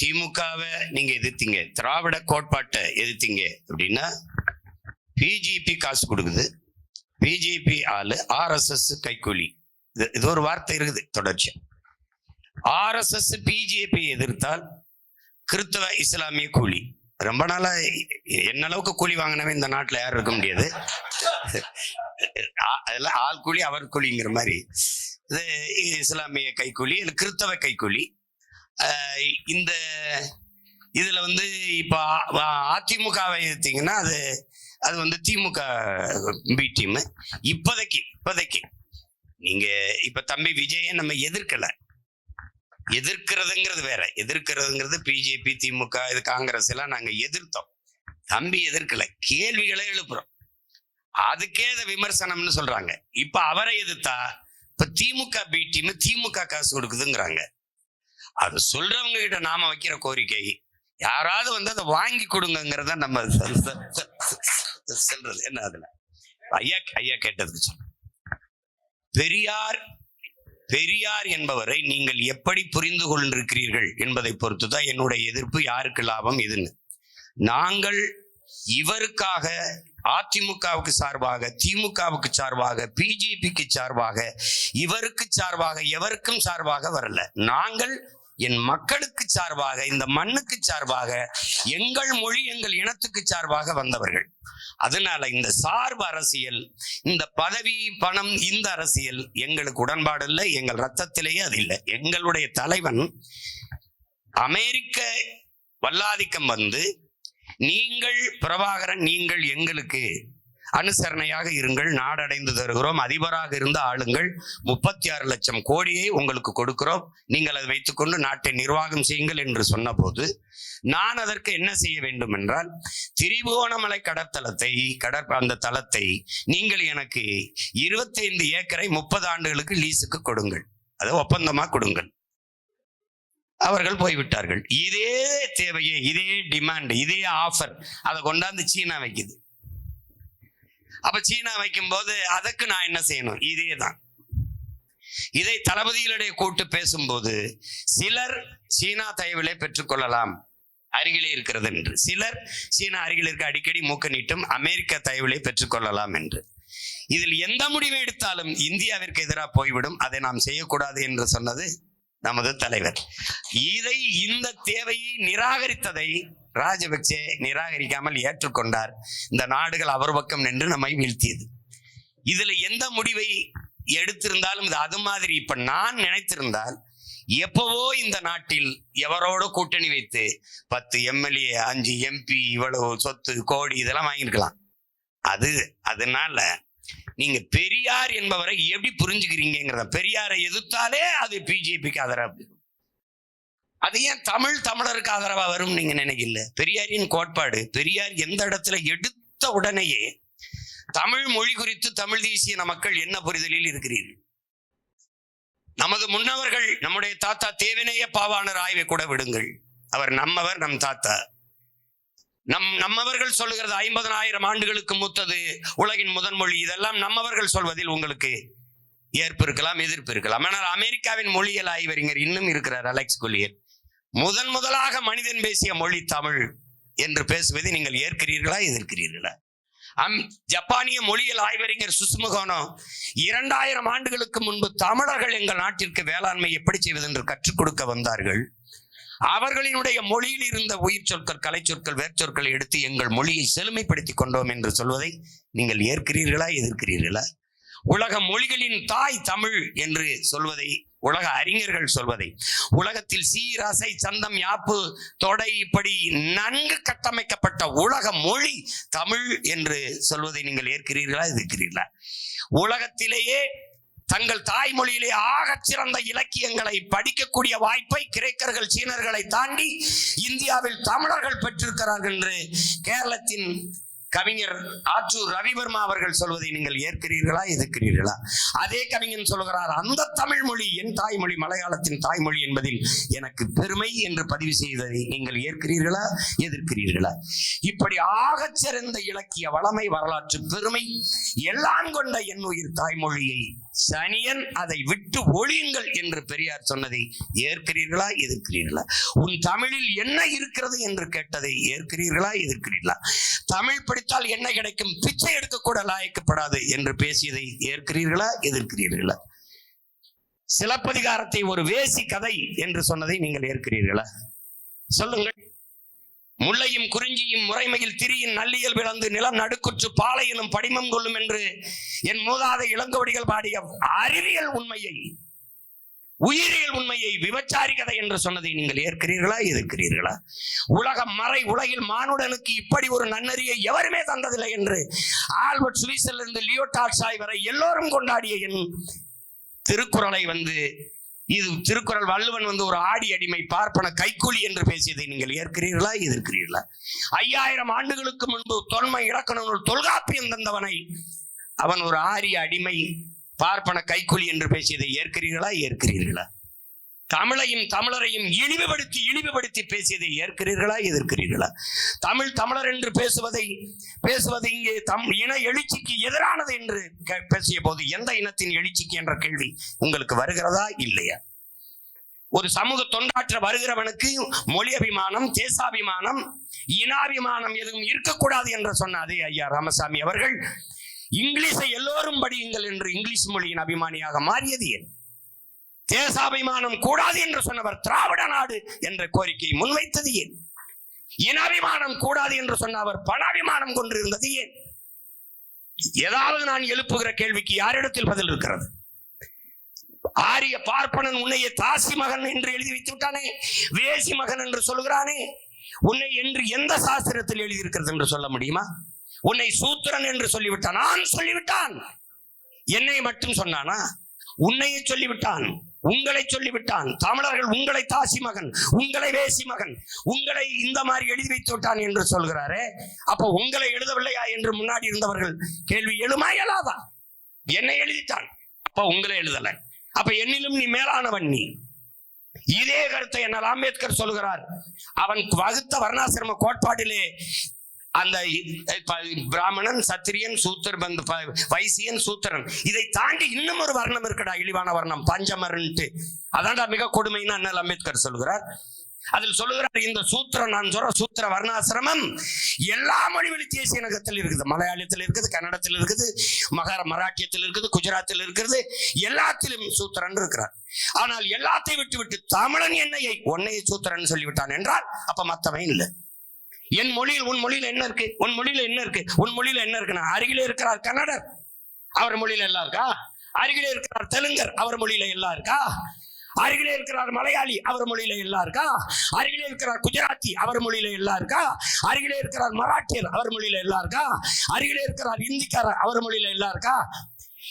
திமுகவை நீங்க எதிர்த்தீங்க. திராவிட கோட்பாட்டை எதிர்த்தீங்க அப்படின்னா பிஜேபி காசு கொடுக்குது. பிஜேபி ஆளு ஆர்எஸ்எஸ் கைக்கூலி இது இது ஒரு வார்த்தை இருக்குது தொடர்ச்சி ஆர்எஸ்எஸ் பிஜேபி எதிர்த்தால் கிறிஸ்தவ இஸ்லாமிய கூலி. ரொம்ப நாளா என்ன அளவுக்கு கூலி வாங்கினவே இந்த நாட்டில் யாரும் இருக்க முடியாது. அதெல்லாம் ஆள் கூலி அவர் கூலிங்கிற மாதிரி. இது இஸ்லாமிய கைக்கூலி இல்லை கிறிஸ்தவ கைக்கூலி இந்த இதுல வந்து இப்போ அதிமுகவை எடுத்தீங்கன்னா அது அது வந்து திமுக பி டீம் இப்போதைக்கு இப்போதைக்கு. நீங்க இப்ப தம்பி விஜயை நம்ம எதிர்க்கல. எதிர்க்கிறதுங்கிறது வேற. எதிர்க்கிறதுங்கிறது பிஜேபி திமுக இது காங்கிரஸ் எல்லாம் நாங்க எதிர்த்தோம். தம்பி எதிர்க்கல. கேள்விகளை எழுப்புறோம். அதுக்கே அதை விமர்சனம்னு சொல்றாங்க. இப்ப அவரை எதிர்த்தா இப்ப திமுக பி டீம் திமுக காசு கொடுக்குதுங்கிறாங்க. அது சொல்றவங்க கிட்ட நாம வைக்கிற கோரிக்கை. யாராவது வந்து அதை வாங்கி கொடுங்கிறத நம்ம சொல்றது. என்ன அதுல? ஐயா ஐயா கேட்டதுக்கு சொல்ல பெரியார் பெரியார் என்பவரை நீங்கள் எப்படி புரிந்து கொண்டிருக்கிறீர்கள் என்பதை பொறுத்துதான் என்னுடைய எதிர்ப்பு யாருக்கு லாபம் எதுன்னு. நாங்கள் இவருக்காக அதிமுகவுக்கு சார்பாக திமுகவுக்கு சார்பாக பிஜேபிக்கு சார்பாக இவருக்கு சார்பாக எவருக்கும் சார்பாக வரல. நாங்கள் என் மக்களுக்கு சார்பாக இந்த மண்ணுக்கு சார்பாக எங்கள் மொழி எங்கள் இனத்துக்கு சார்பாக வந்தவர்கள். அதனால இந்த சார்பு அரசியல் இந்த பதவி பணம் இந்த அரசியல் எங்களுக்கு உடன்பாடு இல்லை எங்கள் ரத்தத்திலேயே அது இல்லை. எங்களுடைய தலைவன் அமெரிக்க வல்லாதிக்கம் வந்து நீங்கள் பிரபாகரன் நீங்கள் எங்களுக்கு அனுசரணையாக இருங்கள் நாடடைந்து தருகிறோம். அதிபராக இருந்த ஆளுங்கள் முப்பத்தி ஆறு லட்சம் கோடியை உங்களுக்கு கொடுக்கிறோம். நீங்கள் அதை வைத்துக்கொண்டு நாட்டை நிர்வாகம் செய்யுங்கள் என்று சொன்னபோது நான் அதற்கு என்ன செய்ய வேண்டும் என்றால் திரிபுவனமலை கடற்தலத்தை கடற் அந்த தலத்தை நீங்கள் எனக்கு இருபத்தைந்து ஏக்கரை முப்பது ஆண்டுகளுக்கு லீஸுக்கு கொடுங்கள். அதை ஒப்பந்தமா கொடுங்கள். அவர்கள் போய்விட்டார்கள். இதே தேவையை இதே டிமாண்ட் இதே ஆஃபர் அதை கொண்டாந்து சீனா வைக்குது. அப்ப சீனா வைக்கும்போது அதுக்கு நான் என்ன செய்யணும்? இதே தான் இதை தளபதிகளிடையே கூட்டு பேசும்போது சிலர் சீனா தயவிலே பெற்றுக்கொள்ளலாம். அருகிலே இருக்கிறது என்று. சிலர் சீனா அருகில் இருக்க அடிக்கடி மூக்க நீட்டும் அமெரிக்க தயவிலே பெற்றுக்கொள்ளலாம் என்று. இதில் எந்த முடிவை எடுத்தாலும் இந்தியாவிற்கு எதிராக போய்விடும். அதை நாம் செய்யக்கூடாது என்று சொன்னது நமது தலைவர். இதை இந்த தேவையை நிராகரித்ததை ராஜபக்சே நிராகரிக்காமல் ஏற்றுக்கொண்டார். இந்த நாடுகள் அவர் பக்கம் நின்று நம்மை வீழ்த்தியது. இதுல எந்த முடிவை எடுத்திருந்தாலும் இது அது மாதிரி இப்ப நான் நினைத்திருந்தால் எப்பவோ இந்த நாட்டில் எவரோட கூட்டணி வைத்து பத்து எம்எல்ஏ அஞ்சு எம்பி இவ்வளவு சொத்து கோடி இதெல்லாம் வாங்கியிருக்கலாம். அது அதனால நீங்க பெரியார் என்பவரை எப்படி புரிஞ்சுக்கிறீங்கிறத பெரியாரை எதிர்த்தாலே அது பிஜேபிக்கு ஆதரவு அது ஏன் தமிழ் தமிழருக்கு ஆதரவா வரும் நீங்க நினைக்கல? பெரியாரின் கோட்பாடு பெரியார் எந்த இடத்துல எடுத்த உடனேயே தமிழ் மொழி குறித்து தமிழ் தேசிய மக்கள் என்ன புரிதலில் இருக்கிறீர்கள்? நமது முன்னவர்கள் நம்முடைய தாத்தா தேவினைய பாவாணர் ஆய்வை கூட விடுங்கள். அவர் நம்மவர் நம் தாத்தா. நம் நம்மவர்கள் சொல்லுகிறது ஐம்பதனாயிரம் ஆண்டுகளுக்கு மூத்தது உலகின் முதன்மொழி இதெல்லாம் நம்மவர்கள் சொல்வதில் உங்களுக்கு ஏற்பு இருக்கலாம் எதிர்ப்பு இருக்கலாம். ஆனால் அமெரிக்காவின் மொழியியல் ஆய்வறிஞர் இன்னும் இருக்கிறார் அலெக்ஸ் குலியர் முதன் முதலாக மனிதன் பேசிய மொழி தமிழ் என்று பேசுவதை நீங்கள் ஏற்கிறீர்களா? எதிர்க்கிறீர்களா? அம் ஜப்பானிய மொழியியல் ஆய்வறிஞர் சுசுமுகோனோ இரண்டாயிரம் ஆண்டுகளுக்கு முன்பு தமிழர்கள் எங்கள் நாட்டிற்கு வேளாண்மை எப்படி செய்வது என்று கற்றுக் கொடுக்க வந்தார்கள்? அவர்களினுடைய மொழியில் இருந்த உயிர் சொற்கள் கலை சொற்கள் வேர்ச்சொற்களை எடுத்து எங்கள் மொழியை செழுமைப்படுத்தி கொண்டோம் என்று சொல்வதை நீங்கள் ஏற்கிறீர்களா? எதிர்க்கிறீர்களா? உலக மொழிகளின் தாய் தமிழ் என்று சொல்வதை உலக அறிஞர்கள் சொல்வதை. உலகத்தில் சீராசை சந்தம் யாப்பு தொடை இப்படி நன்கு கட்டமைக்கப்பட்ட உலக மொழி தமிழ் என்று சொல்வதை நீங்கள் ஏற்கிறீர்களா இருக்கிறீர்களா உலகத்திலேயே தங்கள் தாய்மொழியிலே ஆகச் சிறந்த இலக்கியங்களை படிக்கக்கூடிய வாய்ப்பை கிரேக்கர்கள் சீனர்களை தாண்டி இந்தியாவில் தமிழர்கள் பெற்றிருக்கிறார்கள் என்று கேரளத்தின் கவிஞர் ஆற்றூர் ரவிவர்மா அவர்கள் சொல்வதை நீங்கள் ஏற்கிறீர்களா எதிர்க்கிறீர்களா? அதே கவிஞன் சொல்கிறார் அந்த தமிழ் மொழி என் தாய்மொழி மலையாளத்தின் தாய்மொழி என்பதில் எனக்கு பெருமை என்று பதிவு செய்ததை நீங்கள் ஏற்கிறீர்களா எதிர்க்கிறீர்களா? இப்படி ஆகச் சிறந்த இலக்கிய வளமை வரலாற்று பெருமை எல்லாம் கொண்ட என் உயிர் தாய்மொழியை சனியன் அதை விட்டு ஒழியுங்கள் என்று பெரியார் சொன்னதை ஏற்கிறீர்களா எதிர்க்கிறீர்களா? உன் தமிழில் என்ன இருக்கிறது என்று கேட்டதை ஏற்கிறீர்களா எதிர்க்கிறீர்களா? தமிழ் படித்தால் என்ன கிடைக்கும்? பிச்சை எடுக்கக்கூட லாயக்கப்படாது என்று பேசியதை ஏற்கிறீர்களா எதிர்க்கிறீர்களா? சிலப்பதிகாரத்தை ஒரு வேசி கதை என்று சொன்னதை நீங்கள் ஏற்கிறீர்களா? சொல்லுங்கள். முல்லையும் குறிஞ்சியும் முறைமையில் திரியின் நல்லியல் விளந்து நிலம் நடுக்குற்று பாலையிலும் எனும் படிமம் கொள்ளும் என்று என் மூதாத இளங்கோடிகள் பாடிய அறிவியல் உண்மையை உயிரியல் உண்மையை விபச்சாரி கதை என்று சொன்னதை நீங்கள் ஏற்கிறீர்களா எதிர்க்கிறீர்களா? உலகம் மறை உலகில் மானுடனுக்கு இப்படி ஒரு நன்னறியை எவருமே தந்ததில்லை என்று ஆல்பர்ட் சுவிஸிலிருந்து லியோ டால்ஸ்டாய் வரை எல்லோரும் கொண்டாடிய என் திருக்குறளை வந்து இது திருக்குறள் வள்ளுவன் வந்து ஒரு ஆடி அடிமை பார்ப்பன கைக்கூலி என்று பேசியதை நீங்கள் ஏற்கிறீர்களா? எதிர்க்கிறீர்களா? ஐயாயிரம் ஆண்டுகளுக்கு முன்பு தொன்மை இலக்கண தொல்காப்பியம் தந்தவனை அவன் ஒரு ஆரிய அடிமை பார்ப்பன கைக்கூலி என்று பேசியதை ஏற்கிறீர்களா? ஏற்கிறீர்களா? தமிழையும் தமிழரையும் இழிவுபடுத்தி இழிவுபடுத்தி பேசியதை ஏற்கிறீர்களா எதிர்க்கிறீர்களா? தமிழ் தமிழர் என்று பேசுவதை பேசுவது இங்கே தம் இன எழுச்சிக்கு எதிரானது என்று பேசிய போது எந்த இனத்தின் எழுச்சிக்கு என்ற கேள்வி உங்களுக்கு வருகிறதா இல்லையா? ஒரு சமூக தொண்டாற்ற வருகிறவனுக்கு மொழி அபிமானம் தேசாபிமானம் இனாபிமானம் எதுவும் இருக்கக்கூடாது என்று சொன்ன அதே ஐயா ராமசாமி அவர்கள் இங்கிலீஷை எல்லோரும் படியுங்கள் என்று இங்கிலீஷ் மொழியின் அபிமானியாக மாறியது ஏன்? தேசாபிமானம் கூடாது என்று சொன்னவர் திராவிட நாடு என்ற கோரிக்கை முன்வைத்தது ஏன்? இனாபிமானம் கூடாது என்று சொன்ன அவர் பணாபிமானம் கொண்டிருந்தது ஏன்? ஏதாவது நான் எழுப்புகிற கேள்விக்கு யாரிடத்தில் பதில் இருக்கிறது? ஆரிய பார்ப்பனன் உன்னைய தாசி மகன் என்று எழுதி வைத்து விட்டானே வேசி மகன் என்று சொல்கிறானே உன்னை என்று எந்த சாஸ்திரத்தில் எழுதியிருக்கிறது என்று சொல்ல முடியுமா? உன்னை சூத்திரன் என்று சொல்லிவிட்டான். நான் சொல்லிவிட்டான். என்னை மட்டும் சொன்னானா? உன்னையே சொல்லிவிட்டான். உங்களை சொல்லிவிட்டான். தமிழர்கள் உங்களை தாசி மகன் உங்களை வேசி மகன் உங்களை இந்த மாதிரி எழுதி வைத்து விட்டான் என்று சொல்கிறாரே. அப்ப உங்களை எழுதவில்லையா என்று முன்னாடி இருந்தவர்கள் கேள்வி எழுமா எழாதா என்னை எழுதிட்டான். அப்ப உங்களை எழுதல. அப்ப என்னிலும் நீ மேலானவன் நீ. இதே கருத்தை என்னால் அம்பேத்கர் சொல்கிறார். அவன் வகுத்த வர்ணாசிரம கோட்பாட்டிலே அந்த ப- பிராமணன் சத்திரியன் சூத்திர பந்த ப- வைசியன் சூத்திரன். இதை தாண்டி இன்னும் ஒரு வர்ணம் இருக்குடா இழிவான வர்ணம். பஞ்சமர்ன்ட்டு அதான்டா மிக கொடுமைன்னு அண்ணல் அம்பேத்கர் சொல்கிறார் அதில் சொல்லுகிறார் இந்த சூத்திரம் நான் சொல்ற சூத்திர வர்ணாசிரமம் எல்லா மொழி வழி தேசிய இனகத்தில் இருக்குது. மலையாளத்தில் இருக்குது கன்னடத்தில் இருக்குது மகார மராட்டியத்தில் இருக்குது குஜராத்தில் இருக்கிறது எல்லாத்திலும் சூத்திரன் இருக்கிறார். ஆனால் எல்லாத்தையும் விட்டு விட்டு தமிழன் என்னையை ஒன்னையை சூத்திரன் சொல்லிவிட்டான் என்றால் அப்ப மத்தவன் இல்லை. என் மொழியில் உன் மொழியில என்ன இருக்கு? உன் மொழியில என்ன இருக்கு? உன் மொழியில என்ன இருக்குன்னா அருகிலே இருக்கிறார் கன்னடர். அவர் மொழியில எல்லாம் இருக்கா? அருகிலே இருக்கிறார் தெலுங்கர். அவர் மொழியில எல்லாம் இருக்கா? அருகிலே இருக்கிறார் மலையாளி. அவர் மொழியில எல்லாம் இருக்கா? அருகிலே இருக்கிறார் குஜராத்தி. அவர் மொழியில எல்லாம் இருக்கா? அருகிலே இருக்கிறார் மராட்டியர். அவர் மொழியில எல்லாம் இருக்கா? அருகிலே இருக்கிறார் இந்திக்காரர். அவர் மொழியில எல்லாம் இருக்கா?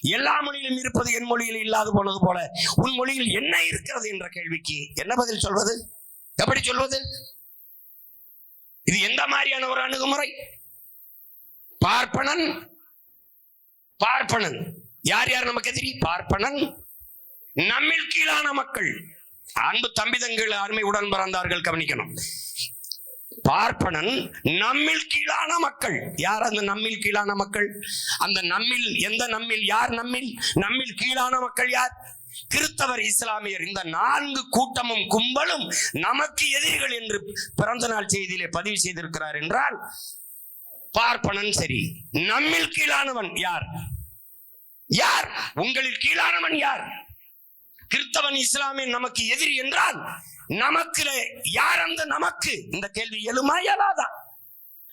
எல்லா மொழியிலும் இருப்பது என் மொழியில் இல்லாது போனது போல. உன் மொழியில் என்ன இருக்கிறது என்ற கேள்விக்கு என்ன பதில் சொல்வது? எப்படி சொல்வது? இது எந்த மாதிரியான ஒரு அணுகுமுறை? பார்ப்பனன் பார்ப்பனன். யார் யார் நமக்கு எதிரி? பார்ப்பனன். நம்மில் கீழான மக்கள். அன்பு தம்பிதங்கள் அருமை உடன் பிறந்தார்கள் கவனிக்கணும். பார்ப்பனன் நம்மில் கீழான மக்கள். யார் அந்த நம்மில் கீழான மக்கள்? அந்த நம்மில் எந்த நம்மில்? யார் நம்மில்? நம்மில் கீழான மக்கள் யார்? கிறிஸ்தவர் இஸ்லாமியர். இந்த நான்கு கூட்டமும் கும்பலும் நமக்கு எதிரிகள் என்று பிறந்த நாள் செய்தியிலே பதிவு செய்திருக்கிறார் என்றால் பார்ப்பனன் சரி. நம்மில் கீழானவன் யார்? யார்? உங்களில் கீழானவன் யார்? கிறிஸ்தவன் இஸ்லாமியன் நமக்கு எதிரி என்றால் நமக்கு யார் அந்த நமக்கு? இந்த கேள்வி எழுமா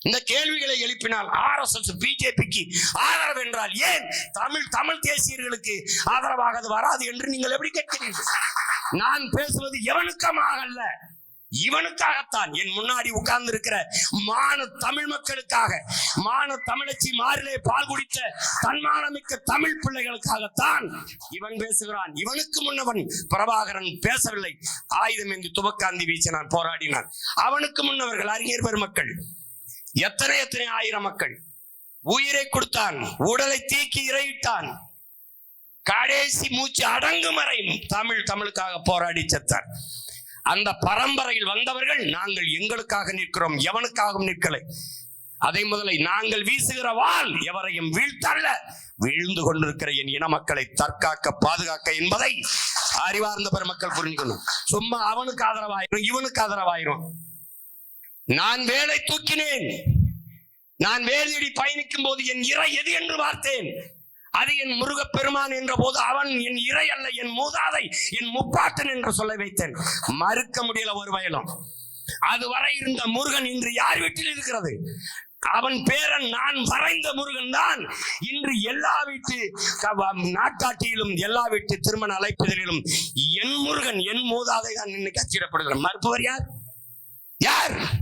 இந்த கேள்விகளை எழுப்பினால் ஆர் எஸ் எஸ் பிஜேபிக்கு ஆதரவு என்றால் ஏன்? தமிழ் தமிழ் தேசியர்களுக்கு ஆதரவாக அது வராது என்று நீங்கள் எப்படி கேட்கிறீர்கள்? நான் பேசுவது எவனுக்கமாக அல்ல இவனுக்காகத்தான். என் முன்னாடி உட்கார்ந்து இருக்கிற மான தமிழ் மக்களுக்காக மான தமிழச்சி மாறிலே பால் குடித்த தன்மானமிக்க தமிழ் பிள்ளைகளுக்காகத்தான் இவன் பேசுகிறான். இவனுக்கு முன்னவன் பிரபாகரன் பேசவில்லை. ஆயுதம் என்று துவக்காந்தி வீசினான் போராடினான். அவனுக்கு முன்னவர்கள் அறிஞர் பெருமக்கள் எத்தனை எத்தனை ஆயிரம் மக்கள்? உயிரை கொடுத்தான் உடலை தீக்கி இறையிட்டான். கடைசி மூச்சு அடங்கும் வரை தமிழ் தமிழுக்காக போராடி செத்தார் அந்த பரம்பரையில் வந்தவர்கள் நாங்கள் எங்களுக்காக நிற்கிறோம் எவனுக்காகவும் நிற்கலை. அதை முதலை நாங்கள் வீசுகிறவான் எவரையும் வீழ்த்தல்ல. வீழ்ந்து கொண்டிருக்கிற என் இன மக்களை தற்காக்க பாதுகாக்க என்பதை அறிவார்ந்த பெருமக்கள் புரிஞ்சுக்கணும் சும்மா அவனுக்கு ஆதரவாயிரும் இவனுக்கு ஆதரவாயிரும். நான் வேலை தூக்கினேன். நான் வேலையடி பயணிக்கும் போது என் இறை எது என்று பார்த்தேன். அது என் முருகப் பெருமான் என்ற போது அவன் என் இறை அல்ல என் மூதாதை என் முப்பாட்டன் என்று சொல்ல வைத்தேன். மறுக்க முடியல ஒரு வயலும். அதுவரை இருந்த முருகன் இன்று யார் வீட்டில் இருக்கிறது? அவன் பேரன் நான் வரைந்த முருகன் தான். இன்று எல்லா வீட்டு க- நாட்டாட்டியிலும் எல்லா வீட்டு திருமண அழைப்புதலிலும் என் முருகன் என் மூதாதை தான் இன்னைக்கு அச்சிடப்படுகிறான் மறுப்பவர் யார்? யார்?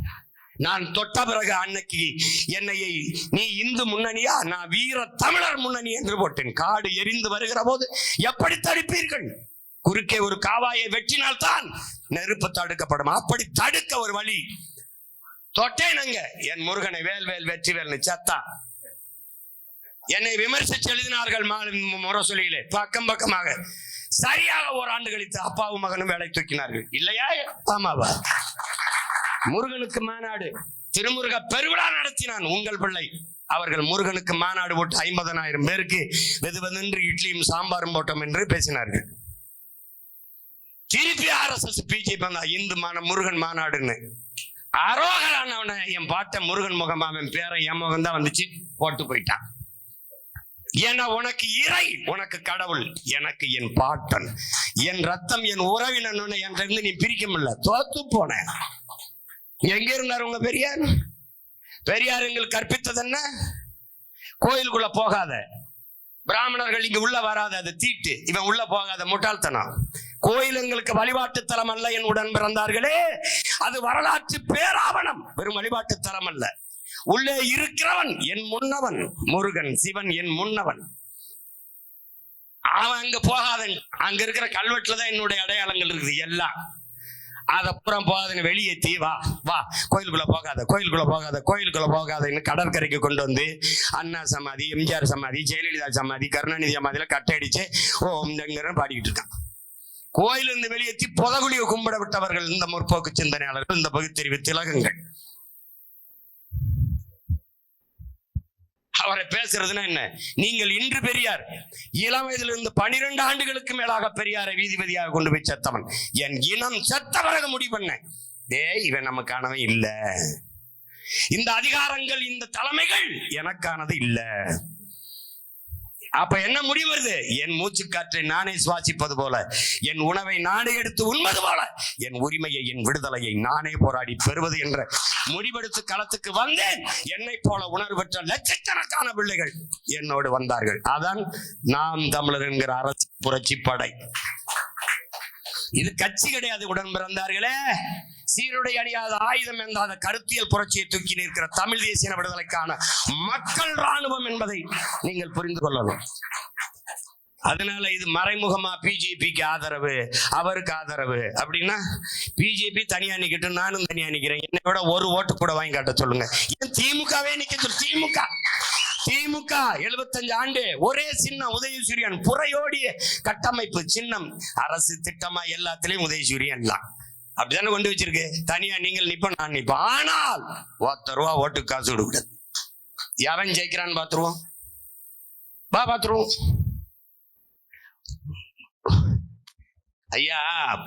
நான் தொட்ட பிறகு அன்னைக்கு என்னையை நீ இந்து முன்னணியா நான் வீர தமிழர் முன்னணி என்று போட்டேன். காடு எரிந்து வருகிற போது எப்படி தடுப்பீர்கள்? குறுக்கே ஒரு காவாயை வெட்டினால் தான் நெருப்பு தடுக்கப்படும். அப்படி தடுக்க ஒரு வழி. தொட்டேனுங்க என் முருகனை வேல் வேல் வெற்றி வேல்னு சத்தா. என்னை விமர்சித்து எழுதினார்கள் மா- முரசொலியிலே. பக்கம் பக்கமாக. சரியாக ஒரு ஆண்டு கழித்து அப்பாவும் மகனும் வேலை தூக்கினார்கள். இல்லையா? ஆமாவா? முருகனுக்கு மாநாடு. திருமுருக பெருவிழா நடத்தினான் உங்கள் பிள்ளை. அவர்கள் முருகனுக்கு மாநாடு போட்டு ஐம்பதனாயிரம் பேருக்கு வெது வெதென்று இட்லியும் சாம்பாரும் போட்டோம் என்று பேசினார்கள். திருப்பி ஆர்எஸ்எஸ் பிஜேபி வந்தா இந்து மான முருகன் மாநாடுன்னு. அரோகரானவன என் பாட்ட முருகன் முகமா அவன் பேரை என் முகம் தான் வந்துச்சு போட்டு போயிட்டான். ஏன்னா உனக்கு இறை உனக்கு கடவுள் எனக்கு என் பாட்டன். என் ரத்தம் என் உறவினன் என்ற இருந்து நீ பிரிக்க முடியல தோத்து போன. எங்க இருந்தார் உங்க பெரியார்? பெரியார் எங்களுக்கு கற்பித்தது என்ன? கோயிலுக்குள்ள போகாத. பிராமணர்கள் இங்க உள்ள வராத அது தீட்டு. இவன் உள்ள போகாத முட்டாள்தனம். கோயில் எங்களுக்கு வழிபாட்டு தலம் அல்ல என் உடன் பிறந்தார்களே. அது வரலாற்று பேராவணம். வெறும் வழிபாட்டு தலம் அல்ல. உள்ளே இருக்கிறவன் என் முன்னவன். முருகன் சிவன் என் முன்னவன். அவன் அங்க போகாதன். அங்க இருக்கிற கல்வெட்டுல தான் என்னுடைய அடையாளங்கள் இருக்குது எல்லாம். அதப்புறம் போகாதுன்னு வெளியேத்தி வா வா. கோயிலுக்குள்ள போகாத கோயிலுக்குள்ள போகாத கோயிலுக்குள்ள போகாதன்னு கடற்கரைக்கு கொண்டு வந்து அண்ணா சமாதி எம்ஜிஆர் சமாதி ஜெயலலிதா சமாதி கருணாநிதி சமாதியில கட்டடிச்சு ஓம் ஜங்கரன் பாடிக்கிட்டு இருக்கான். கோயிலிருந்து வெளியேற்றி புதகுழியை கும்பிட விட்டவர்கள் இந்த முற்போக்கு சிந்தனையாளர்கள் இந்த பகுத்தறிவு திலகங்கள். அவரை பேசுறதுன்னா என்ன? நீங்கள் இன்று பெரியார் இளம் வயதிலிருந்து பனிரெண்டு ஆண்டுகளுக்கு மேலாக பெரியாரை வீதிபதியாக கொண்டு போய் செத்தவன். என் இனம் செத்த பிறகு முடிவு பண்ண. டேய் இவன் நமக்கானவன் இல்ல. இந்த அதிகாரங்கள் இந்த தலைமைகள் எனக்கானது இல்ல. அப்ப என்ன முடிவு வருது? என் மூச்சு காற்றை நானே சுவாசிப்பது போல என் உணவை நானே எடுத்து உண்பது போல என் உரிமையை என் விடுதலையை நானே போராடி பெறுவது என்ற முடிவெடுத்து களத்துக்கு வந்தேன். என்னை போல உணர்வு பெற்ற லட்சக்கணக்கான பிள்ளைகள் என்னோடு வந்தார்கள். அதான் நாம் தமிழர் என்கிற அரசு புரட்சி படை. இது கட்சி கிடையாது உடன் பிறந்தார்களே. சீருடை அணியாத ஆயுதம் என்ற கருத்தியல் புரட்சியை தூக்கி நிற்கிற தமிழ் தேசிய விடுதலைக்கான மக்கள் ராணுவம் என்பதை நீங்கள் புரிந்து கொள்ளணும். அதனால இது மறைமுகமா பிஜேபிக்கு ஆதரவு அவருக்கு ஆதரவு அப்படின்னா பிஜேபி தனியா நிக்கட்டும் நானும் தனியா நிக்கிறேன். என்னை விட ஒரு ஓட்டு கூட வாங்கி காட்ட சொல்லுங்க. ஏன் திமுகவே நிக்க சொல்லு திமுக. திமுக 75 ஆண்டு ஒரே சின்னம் உதயசூரியன் புறையோடிய கட்டமைப்பு சின்னம். அரசு திட்டமா எல்லாத்துலயும் உதயசூரியன் தான். அப்படித்தானே கொண்டு வச்சிருக்கு. தனியா நீங்கள் நிப்ப நான் நிப்போம். ஆனால் ஒத்த ரூபா ஓட்டுக்கு காசு கொடுக்கூடாது எவன் ஜெயிக்கிறான்னு பாத்துருவோம் வா பாத்துருவோம் ஐயா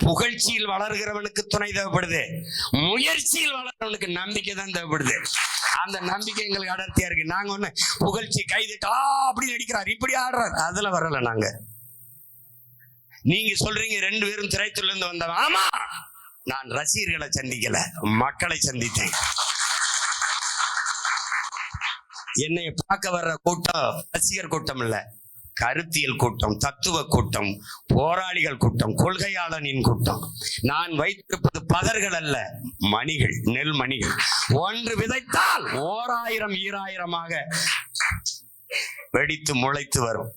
புகழ்ச்சியில் வளர்கிறவனுக்கு துணை தேவைப்படுது. முயற்சியில் வளர்றவனுக்கு நம்பிக்கை தான் தேவைப்படுது. அந்த நம்பிக்கை எங்களுக்கு அடர்த்தியா இருக்கு. நாங்க ஒண்ணு புகழ்ச்சி கைதிட்டா அப்படி அடிக்கிறார். இப்படி ஆடுறார். அதுல வரல நாங்க. நீங்க சொல்றீங்க ரெண்டு பேரும் திரைத்துள்ள இருந்து வந்தவன். ஆமா! நான் ரசிகர்களை சந்திக்கல மக்களை சந்தித்தேன். என்னை பார்க்க வர்ற கூட்டம் ரசிகர் கூட்டம் இல்ல கருத்தியல் கூட்டம் தத்துவ கூட்டம் போராளிகள் கூட்டம் கொள்கையாளனின் கூட்டம். நான் வைத்திருப்பது பதர்கள் அல்ல மணிகள் நெல் மணிகள். ஒன்று விதைத்தால் ஓராயிரம் ஈராயிரமாக வெடித்து முளைத்து வரும்.